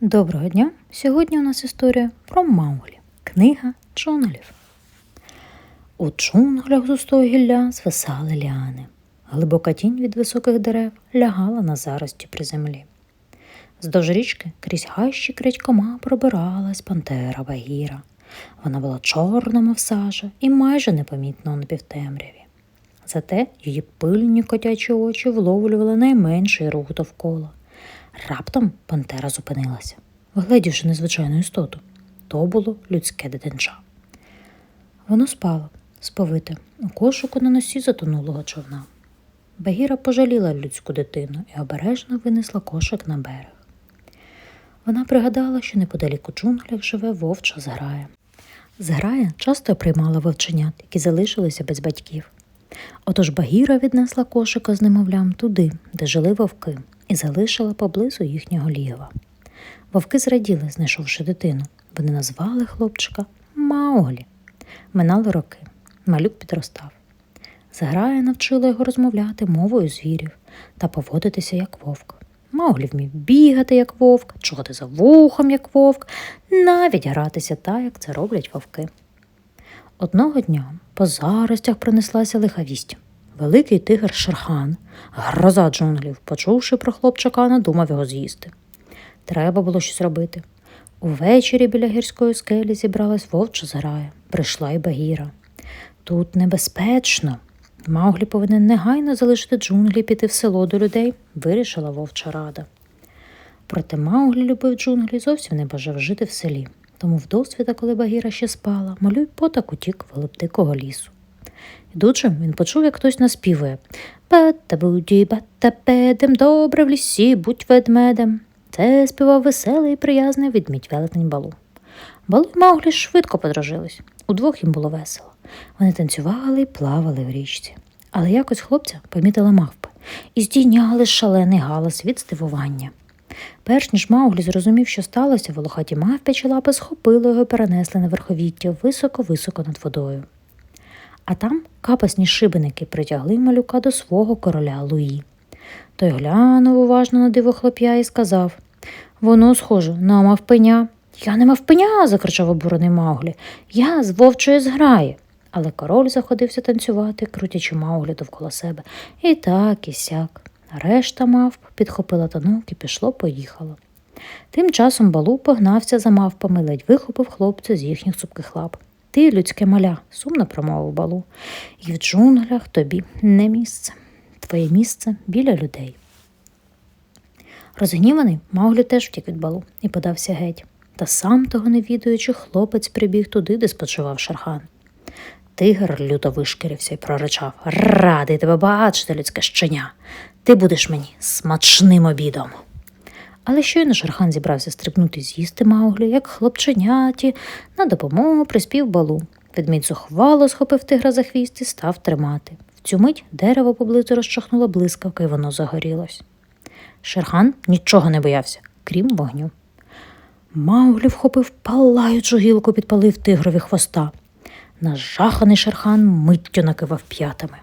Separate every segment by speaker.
Speaker 1: Доброго дня! Сьогодні у нас історія про Мауглі. Книга джунглів. У джунглях з густого гілля звисали ліани. Глибока тінь від високих дерев лягала на зарості при землі. Здовж річки крізь гащі крадькома пробиралась пантера Багіра. Вона була чорна, мов сажа, і майже непомітна у напівтемряві. Зате її пильні котячі очі вловлювали найменший рух довкола. Раптом пантера зупинилася, вгледівши незвичайну істоту. То було людське дитинча. Воно спало, сповите, у кошику на носі затонулого човна. Багіра пожаліла людську дитину і обережно винесла кошик на берег. Вона пригадала, що неподалік у джунглях живе вовча зграя. Зграя часто приймала вовченят, які залишилися без батьків. Отож Багіра віднесла кошика з немовлям туди, де жили вовки, і залишила поблизу їхнього лігва. Вовки зраділи, знайшовши дитину. Вони назвали хлопчика Мауглі. Минали роки. Малюк підростав. Зграя навчила його розмовляти мовою звірів та поводитися як вовк. Мауглі вмів бігати, як вовк, чогати за вухом, як вовк, навіть гратися так, як це роблять вовки. Одного дня по заростях принеслася лиха вість. Великий тигр Шерхан, гроза джунглів, почувши про хлопчака, надумав його з'їсти. Треба було щось робити. Увечері біля гірської скелі зібралась вовча зграя, прийшла й Багіра. Тут небезпечно. Мауглі повинен негайно залишити джунглі і піти в село до людей, вирішила вовча рада. Проте Мауглі любив джунглі, зовсім не бажав жити в селі. Тому вдосвіта, коли Багіра ще спала, малюй потак утік в дикого лісу. Ідучи, він почув, як хтось наспівує Бата-буді, бата-педем, добре в лісі, будь ведмедем. Це співав веселий і приязний відмідь велетень балу. Балу і Мауглі швидко подружились. Удвох їм було весело. Вони танцювали і плавали в річці. Але якось хлопця помітила мавпи і здійняли шалений галас від здивування. Перш ніж Мауглі зрозумів, що сталося, волохаті мавпячі лапи схопили його і перенесли на верховіття високо-високо над водою. А там капасні шибеники притягли малюка до свого короля Луї. Той глянув уважно на диво хлоп'я і сказав Воно схоже на мавпеня. Я не мавпеня, закричав обурений Мауглі. Я з вовчої зграї. Але король заходився танцювати, крутячи Мауглі довкола себе. І так, і сяк. Решта мавп підхопила танок і пішло, поїхало. Тим часом балу погнався за мавпами, ледь вихопив хлопця з їхніх цупких лап. Ти, людське маля, сумно промовив балу, і в джунглях тобі не місце. Твоє місце біля людей. Розгніваний, Мауглі теж втік від балу і подався геть. Та сам того не відаючи, хлопець прибіг туди, де спочивав Шархан. Тигр люто вишкірився і проричав Радий тебе бачити, людське щеня. Ти будеш мені смачним обідом. Але щойно Шерхан зібрався стрибнути з'їсти Мауглі, як хлопченяті, на допомогу приспів балу. Ведмідь зухвало схопив тигра за хвіст і став тримати. В цю мить дерево поблизу розчахнула блискавка, і воно загорілось. Шерхан нічого не боявся, крім вогню. Мауглі вхопив палаючу гілку, підпалив тигрові хвоста. Нажаханий Шерхан миттю накивав п'ятами.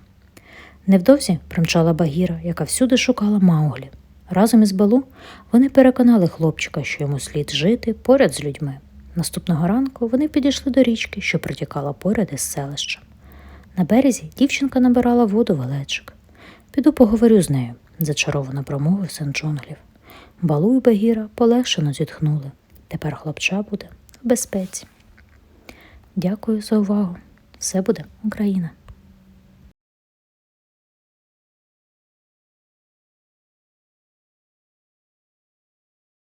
Speaker 1: Невдовзі примчала Багіра, яка всюди шукала Мауглі. Разом із Балу вони переконали хлопчика, що йому слід жити поряд з людьми. Наступного ранку вони підійшли до річки, що протікала поряд із селищем. На березі дівчинка набирала воду в глечик. Піду поговорю з нею, зачаровано промовив син джунглів. Балу і Багіра полегшено зітхнули. Тепер хлопча буде в безпеці. Дякую за увагу. Все буде Україна!